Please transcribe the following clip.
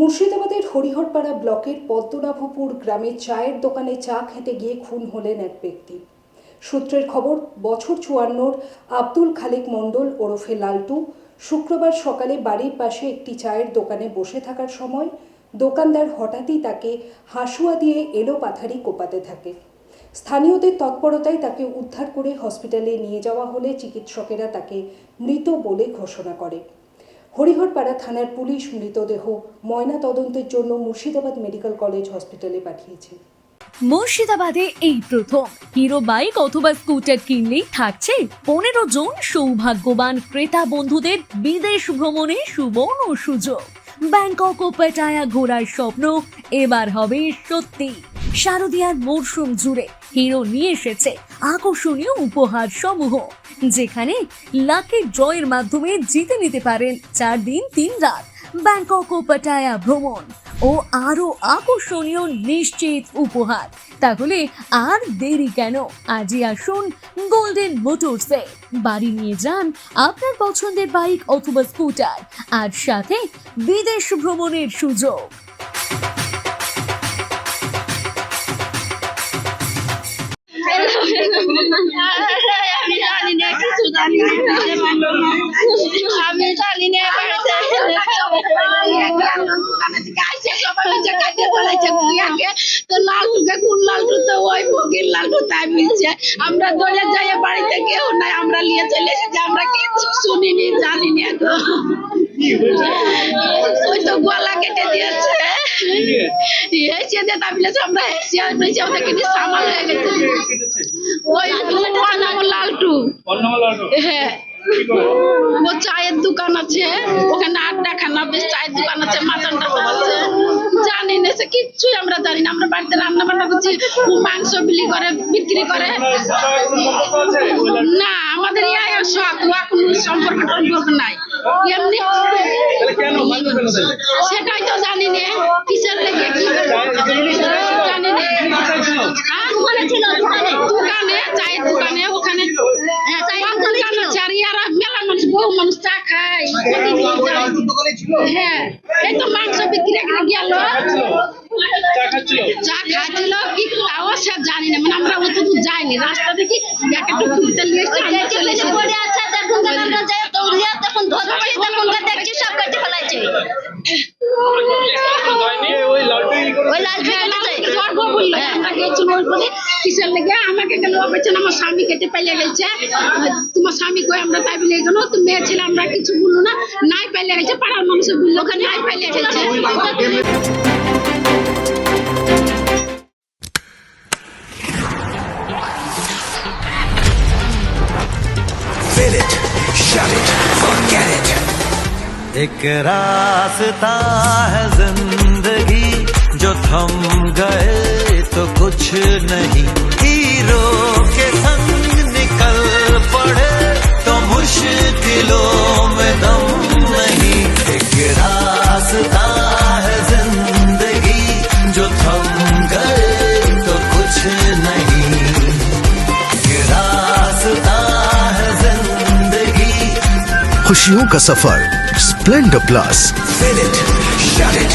মুর্শিদাবাদের হরিহরপাড়া ব্লকের পদ্মনাভপুর গ্রামে চায়ের দোকানে চা খেতে গিয়ে খুন হলেন এক ব্যক্তি। সূত্রের খবর, বছর চুয়ান্নর আব্দুল খালেক মণ্ডল ওরফে লালটু শুক্রবার সকালে বাড়ির পাশে একটি চায়ের দোকানে বসে থাকার সময় দোকানদার হঠাৎই তাকে হাসুয়া দিয়ে এলো পাথারি কোপাতে থাকে। স্থানীয়দের তৎপরতায় তাকে উদ্ধার করে হসপিটালে নিয়ে যাওয়া হলে চিকিৎসকেরা তাকে মৃত বলে ঘোষণা করে। হরিহরপাড়া থানার পুলিশ মৃতদেহ ময়না তদন্তের জন্য মুর্শিদাবাদ মেডিকেল কলেজ হসপিটালে পাঠিয়েছে। মুর্শিদাবাদে এই প্রথম। হিরো বাইক অথবা স্কুটার কিনলেই থাকছে পনেরো জন সৌভাগ্যবান ক্রেতা বন্ধুদের বিদেশ ভ্রমণে সুবর্ণ সুযোগ। ব্যাংকক ও পেটায়া ঘোরার স্বপ্ন এবার হবে সত্যি। শারদিয়ার মরশুম জুড়ে হিরো নিয়ে এসেছে আকর্ষণীয় উপহার সমূহ, যেখানে লাকি ড্রয়ের মাধ্যমে জিতে নিতে পারেন চার দিন, তিন রাত, ব্যাংকক ও পাটায়া ভ্রমণ ও আরও আকর্ষণীয় নিশ্চিত উপহার। তাহলে আর দেরি কেন? আজই আসুন গোল্ডেন মোটরসে বাড়ি নিয়ে যান আপনার পছন্দের বাইক অথবা স্কুটার, আর সাথে বিদেশ ভ্রমণের সুযোগ। আমি জানি না আমরা দৌড়ে যাই আমরা নিয়ে চলে এসেছি আমরা কিছু শুনিনি জানিনি তো ওই তো গলা কেটে দিয়েছে এসে দিয়ে তাবিলেছে আমরা এসে ওদের কিছু সামাল হয়ে ওই লালটু হ্যাঁ ও চায়ের দোকান আছে ওখানে আড্ডা খানা বেশ চায়ের দোকান আছে মাটন টাটন আছে। জানি না সে কিচ্ছুই আমরা জানি না আমরা বাড়িতে রান্না বান্না করছি ও মাংস বিলি করে বিক্রি করে। না আমাদের ইয়াই শখ ও এখন সম্পর্ক টম্পর্ক নাই। এমনি সেটাই তো জানি না কিসের লেগে কি জানি না হ্যাঁ, দোকানে ছিল দোকানে দোকানে চায়ের দোকানে ওখানে হ্যাঁ, চায়ের দোকান আছে আর ইয়ারা মেলা মানুষ বহু মানুষ চা খায় প্রতিদিন যায়। হ্যাঁ। এই তো মাংস বিক্রি করে গেল। চা খাচ্ছিল? কি তাও সে জানি না। মানে আমরা অত দূর যাইনি। রাস্তা একটু নিয়ে চলে আচ্ছা ধরছি দেখছি সব কেটে ফেলাইছে। ওই লাল স্বর্গ বলল আমরা গেছিল ওই বলে কিসের লেগে আমাকে গেল বলছেন আমার স্বামী কেটে পেলে গেছে তোমার স্বামী কই আমরা তাই বলে গেল তো মেয়ে ছিল আমরা কিছু বললো না নাই পেলে গেছে পাড়ার মানুষের বললো ওখানে নাই পেলে গেছে Fit it, shut it, forget it. एक रास्ता है जिंदगी जो थम गए तो कुछ नहीं। हीरो के संग निकल पड़े तो मुश्किलों में दम नहीं। एक रास्ता है ज़िंदगी जो थम गए तो कुछ नहीं। एक रास्ता है ज़िंदगी। खुशियों का सफ़र Splendor plus Fit it, shut it,